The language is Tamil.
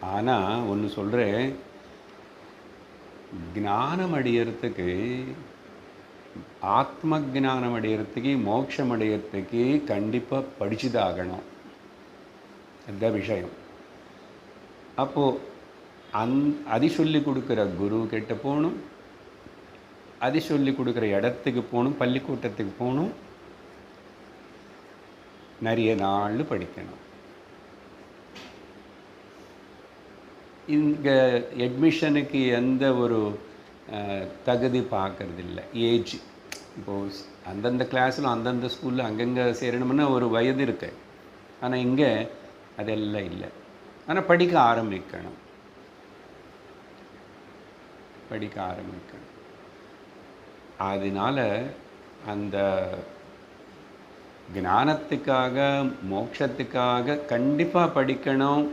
ஆனால் ஒன்று சொல்கிறேன் ஞானம் அடையிறதுக்கு ஆத்ம ஞானம் அடையிறதுக்கு மோட்சம் அடையிறதுக்கு கண்டிப்பாக படிச்சுதாகணும். அதுதான் விஷயம். அப்போது அந் அது சொல்லி கொடுக்குற குரு கிட்ட போகணும். அது சொல்லி கொடுக்குற இடத்துக்கு போகணும். பள்ளிக்கூட்டத்துக்கு போகணும். நிறைய நாள் படிக்கணும். இங்கே அட்மிஷனுக்கு எந்த ஒரு தகுதி பார்க்கறதில்ல. ஏஜ் இப்போது அந்தந்த கிளாஸில் அந்தந்த ஸ்கூலில் அங்கங்கே சேரணும்னு ஒரு வயது இருக்கு. ஆனால் இங்கே அதெல்லாம் இல்லை. ஆனால் படிக்க ஆரம்பிக்கணும். படிக்க ஆரம்பிக்கணும். அதனால அந்த ஞானத்துக்காக மோட்சத்துக்காக கண்டிப்பாக படிக்கணும்.